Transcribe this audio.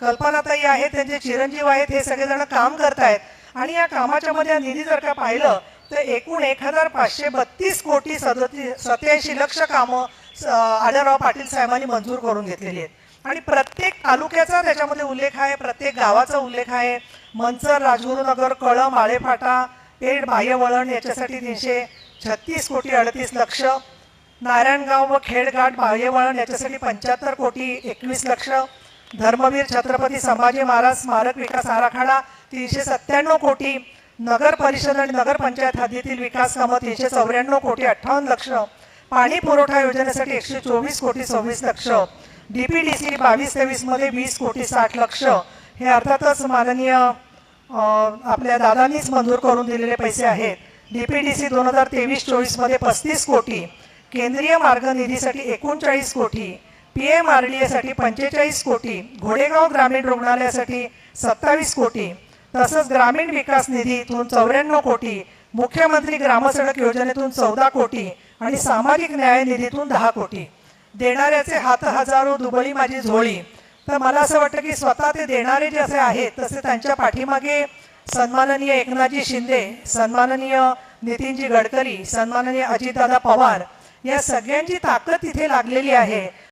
कल्पनाताई आहेत त्यांचे चिरंजीव आहेत हे सगळेजण काम करतायत. आणि या कामाच्या मध्ये निधी जर का पाहिलं तर एकूण एक हजार पाचशे बत्तीस कोटी सदतीस सत्याऐंशी लक्ष कामं स- आढळराव पाटील साहेबांनी मंजूर करून घेतलेली आहेत. आणि प्रत्येक तालुक्याचा त्याच्यामध्ये उल्लेख आहे प्रत्येक गावाचा उल्लेख आहे. मंचर राजगुरुनगर कळम आळेफाटा पेठ बाह्यवळण याच्यासाठी तीनशे छत्तीस कोटी अडतीस लक्ष. नारायणगाव व खेडघाट बाह्यवळण याच्यासाठी पंच्याहत्तर कोटी एकवीस लक्ष. धर्मवीर छत्रपती संभाजी महाराज स्मारक विकास आराखडा तीनशे सत्त्याण्णव कोटी नगर परिषद आणि नगरपंचायत हद्दीतील विकास कामं तीनशे चौऱ्याण्णव कोटी अठ्ठावन्न लक्ष पाणी पुरवठा योजनेसाठी एकशे चोवीस कोटी सव्वीस लक्ष डीपीडीसी बावीस तेवीसमध्ये वीस कोटी साठ लक्ष. हे अर्थातच माननीय आपल्या दादांनीच मंजूर करून दिलेले पैसे आहेत. डीपीडीसी दोन हजार तेवीस चोवीसमध्ये पस्तीस कोटी केंद्रीय मार्ग निधीसाठी एकोणचाळीस कोटी पीएमआरडीएसाठी आर डी एसाठी पंचेचाळीस कोटी घोडेगाव ग्रामीण रुग्णालयासाठी सत्तावीस कोटी तसंच ग्रामीण विकास निधीतून चौऱ्याण्णव कोटी मुख्यमंत्री ग्रामसडक योजनेतून चौदा कोटी आणि सामाजिक न्याय निधीतून दहा कोटी. देणाऱ्याचे हात हजारो दुबळी माझी झोळी. तर मला असं वाटतं की स्वतः ते देणारे जे असे आहेत तसे त्यांच्या पाठीमागे सन्माननीय एकनाथजी शिंदे सन्माननीय नितीनजी गडकरी सन्माननीय अजितदादा पवार या सगळ्यांची ताकद तिथे लागलेली आहे.